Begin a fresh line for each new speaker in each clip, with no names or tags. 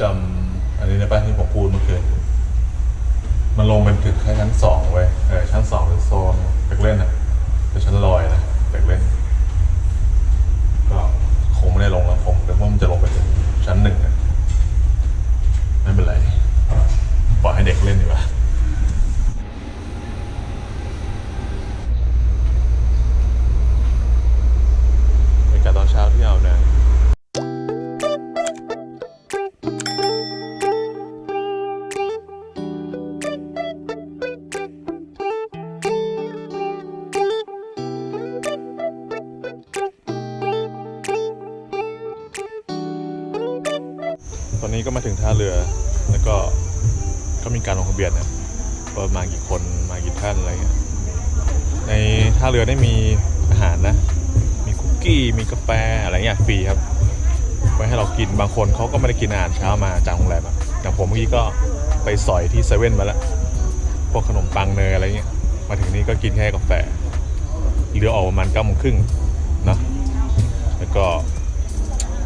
จำอันนี้ได้ป่ะที่ผมพูดเมื่อคืนมันลงเป็นถึงแค่ชั้นสองเว้ยเออชั้นสองเป็นโซนเด็กเล่นอะเป็นชั้นลอยนะเด็กเล่น ก็คงไม่ได้ลงแล้วคงเดี๋ยวว่ามันจะลงไปถึงชั้นหนึ่งอะไม่เป็นไรปล่อยให้เด็กเล่นดีกว่า อนนี้ก็มาถึงท่าเรือ แล้วก็ก็มีการลงทะเบียนนะว่ามากี่คนมากี่ท่านอะไรเงี้ยในท่าเรือได้มีอาหารนะ มีคุกกี้มีกาแฟอะไรเงี้ยฟรีครับไว้ให้เรากินบางคนเขาก็ไม่ได้กินอาหารเช้ามาจากโรงแรมอะอย่างผมเมื่อกี้ก็ไปสอยที่เซเว่นมาแล้วพวกขนมปังเนยอะไรเงี้ยมาถึงนี่ก็กินแค่กาแฟเรือออกประมาณเก้าโมงครึ่งนะแล้วก็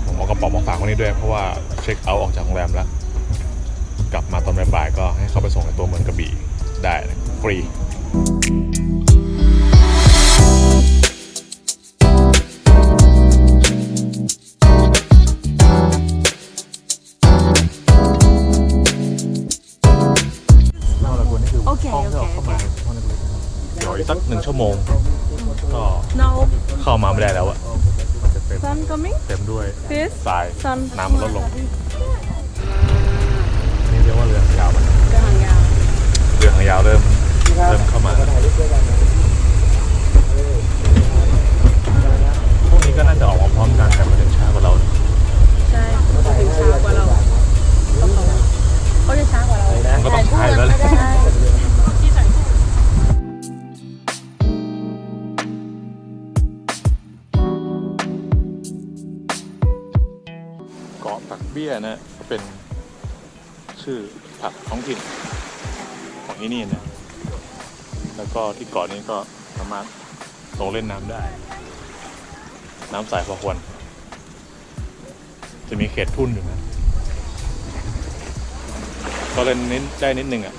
ผมเอากระเป๋ามาฝากไว้นี่ด้วย เพราะว่า ช็คเอาท์ออกจากโรงแรมแล้ว กลับมาตอนบ่ายๆก็ให้เขาไปส่งในตัวเมืองกระบี่ได้นะฟรีห้องละคุณนี่คือ
โอเค
ห้องที่เรา
โอเค
เข้ามาห้องเล็กๆนะครับเดี๋ยวอีกสักหนึ่งชั่วโมง ก็
Now
เข้ามาไม่ได้แล้วอะมันจะ เต็ม
sun coming.
เต็มด้วย
This
ทราย
sun.
น้ำมันลดลงอันนี้เรียกว่าเรือหางยาวมัน
เรือหางยาว
เรือหางยาวเริ่ม เริ่มเข้ามาพ เกาะปักเบี้ยนะก็เป็นชื่อผักท้องถิ่นของที่นี่นะแล้วก็ที่เกาะนี้ก็สามารถลงเล่นน้ำได้ น้ำใสพอควร จะมีเขตทุ่นอยู่นะก็เล่นนิดได้นิดนึงอะ่ะ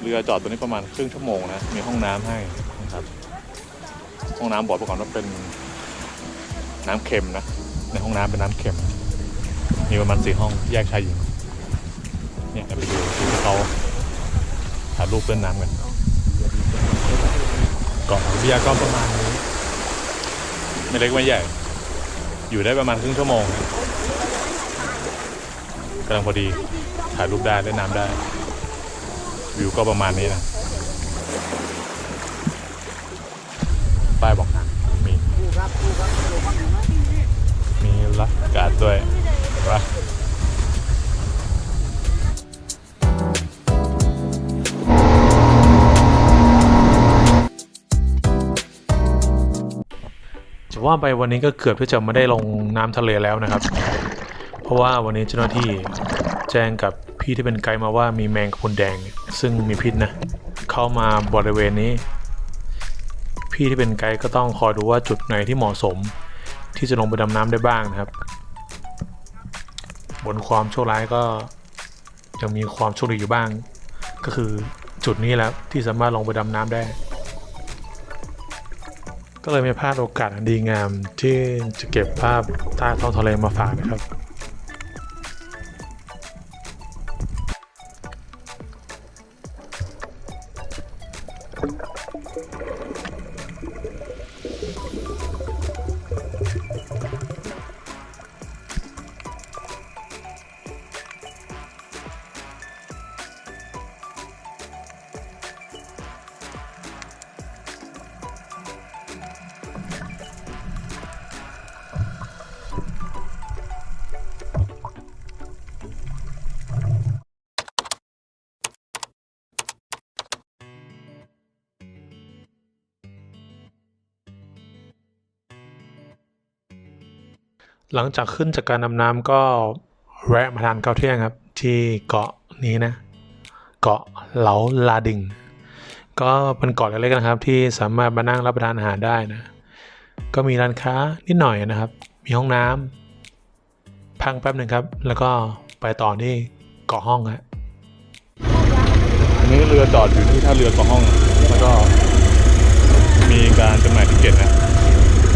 เรือจอดตัวนี้ประมาณครึ่งชั่วโมงนะ มีห้องน้ำให้นะครับ ห้องน้ำบอกไปก่อนว่าเป็นน้ำเค็มนะ ในห้องน้ำเป็นน้ำเค็ม มีประมาณสี่ห้องแยกชายหญิง เนี่ยเดี๋ยวไปดูที่เขาถ่ายรูปเล่นน้ำกันเกาะเบียร์ก็ประมาณนี้ ไม่เล็กไม่ใหญ่ อยู่ได้ประมาณครึ่งชั่วโมงกำลังพอดีถ่ายรูปได้เล่นน้ำได้ วิวก็ประมาณนี้นะป้ายบอกทางมีมีรักการ์ดด้วย ว่าจะว่าไปวันนี้ก็เกือบที่จะไม่ได้ลงน้ำทะเลแล้วนะครับ เพราะว่าวันนี้เจ้าหน้าที่แจ้งกับพี่ที่เป็นไกด์มาว่ามีแมงกะพรุนแดง ซึ่งมีพิษนะ เข้ามาบริเวณนี้ พี่ที่เป็นไกด์ก็ต้องคอยดูว่าจุดไหนที่เหมาะสม ที่จะลงไปดำน้ำได้บ้างนะครับ บนความโชคร้ายก็ยังมีความโชคดีอยู่บ้าง ก็คือจุดนี้แหล้วที่สามารถลงไปดำน้ำได้ ก็เลยไม่พลาดโอกาสอันดีงามที่จะเก็บภาพใต้ท้องทะเลมาฝากนะครับ หลังจากขึ้นจากการดำน้ำก็แวะมาทานข้าวเที่ยงครับ ที่เกาะนี้นะ เกาะเหลาลาดิงก็เป็นเกาะเล็กๆนะครับ ที่สามารถมานั่งรับประทานอาหารได้นะ ก็มีร้านค้านิดหน่อยนะครับ มีห้องน้ำพักแป๊บหนึ่งครับ แล้วก็ไป
ต่อที่เกาะห้องฮะ
อันนี้เรือจอดอยู่ที่ท่าเรือเกาะห้องแล้วก็มีการจำหน่ายทิเก็ตนะ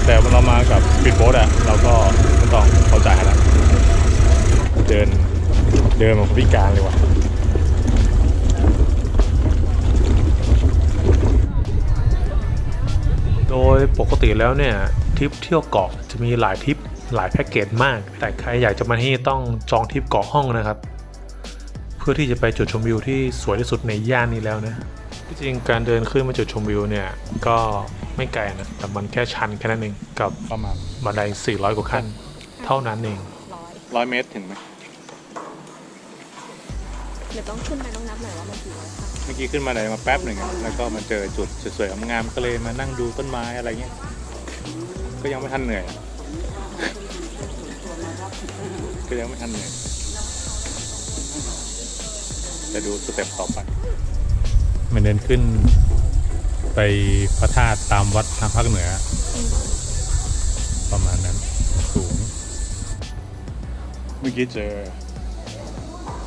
แต่เวลาเรามากับสปีดโบ๊ทอะเราก็ไม่ต้องเข้าใจขนาด เดินเดินมาคนพิการเลยว่ะ
โดยปกติแล้วเนี่ยทริปเที่ยวเกาะจะมีหลายทริปหลายแพ็กเกจมาก แต่ใครอยากจะมาที่นี่ต้องจองทริปเกาะห้องนะครับ เพื่อที่จะไปจุดชมวิวที่สวยที่สุดในย่านนี้แล้วนะที่จริงการเดินขึ้นมาจุดชมวิวเนี่ยก็ไม่ไกลนะแต่มันแค่ชันแค่นั้นเองกับ
ประมาณ
บันได400 กว่าขั้น เท่านั้นเอง
ร้อย
ร้อยเมตรถึงไหม
เดี๋ยวต้องขึ้นไปต้องนับหน่อยว่ามันกี่ร้อยค่ะ
เมื่อกี้ขึ้นมาได้มาแป๊บหนึ่งอะแล้วก็มาเจอจุดสวยๆงามๆก็เลยมานั่งดูต้นไม้อะไรเงี้ย ก็ยังไม่ทันเหนื่อยอะก็ยังไม่ทันเหนื่อย จะดูสเต็ปต่อไป มันเดินขึ้นไปพระธาตุตามวัดทางภาคเหนือ ประมาณนั้นสูง เมื่อกี้เจอ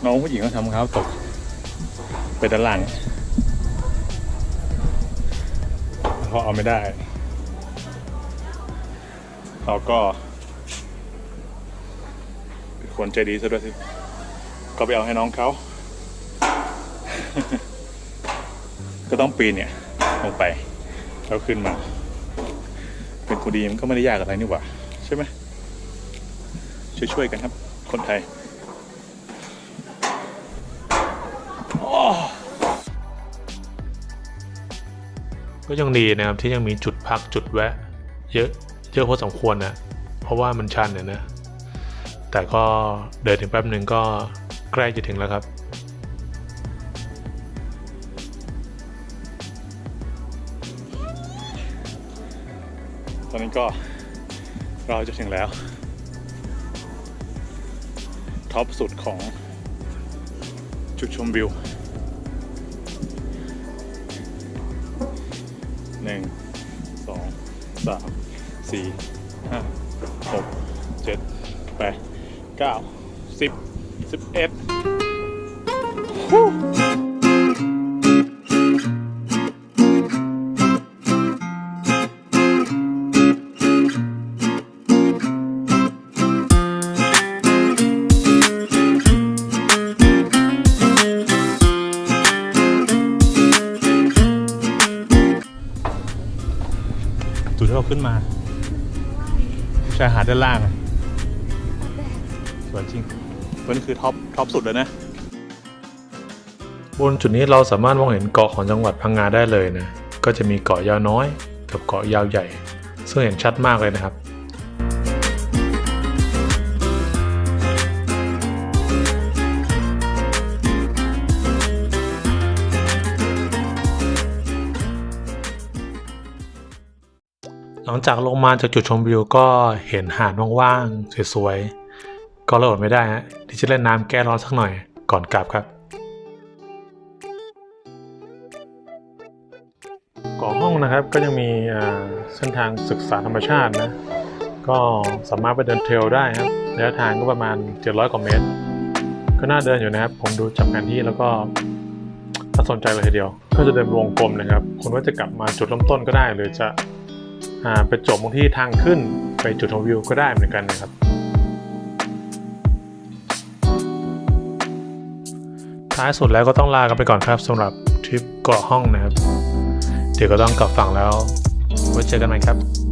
น้องผู้หญิงเขาทำรองเท้าตก ไปด้านล่างเขาเอาไม่ได้ เราก็เป็นคนใจดีซะด้วยสิ ก็ไปเอาให้น้องเขา ก็ต้องปีนเนี่ยลงไปแล้วขึ้นมา เป็นคนดีมันก็ไม่ได้ยากอะไรนี่หว่า ใช่ไหมช่วยๆกันครับ คนไทย
ก็ยังดีนะครับที่ยังมีจุดพักจุดแวะ เยอะเยอะพอสมควรนะ เพราะว่ามันชันเนี่ยนะ แต่ก็เดินถึงแป๊บหนึ่งก็ใกล้จะถึงแล้วครับ
ตอนนี้ก็เราจะถึงแล้ว ท็อปสุดของจุดชมวิว หนึ่งสองสามสี่ห้าหกเจ็ดแปดเก้าสิบสิบเอ็ด จุดที่เราขึ้นมาชายหาดด้านล่างอะสวยจริงตัวนี้คือท็อปท็อปสุดเลยนะ
บนจุดนี้เราสามารถมองเห็นเกาะของจังหวัดพังงาได้เลยนะ ก็จะมีเกาะยาวน้อย กับเกาะยาวใหญ่ ซึ่งเห็นชัดมากเลยนะครับ ลังจากลงมาจากจุดชมวิวก็เห็นหาดว่างๆสวยๆก็เลิอดไม่ได้ฮะที่จะเล่นน้ำแก้ร้อนสักหน่อยก่อนกลับครับเกาะห้องนะครับก็ยังมีเส้นทางศึกษาธรรมชาตินะ ก็สามารถไปเดินเทรลได้ครับระยะทางก็ประมาณ 700 กว่าเมตร ก็น่าเดินอยู่นะครับ ผมดูจากแผนที่แล้วก็น่าสนใจเลยทีเดียว ก็จะเดินวงกลมนะครับ คุณว่าจะกลับมาจุดเริ่มต้นก็ได้ หรือจะ ไปจบตรงที่ทางขึ้นไปจุดชมวิวก็ได้เหมือนกันนะครับ ท้ายสุดแล้วก็ต้องลากันไปก่อนครับสำหรับทริปเกาะห้องนะครับ เดี๋ยวก็ต้องกลับฝั่งแล้วไว้เจอกันใหม่ครับ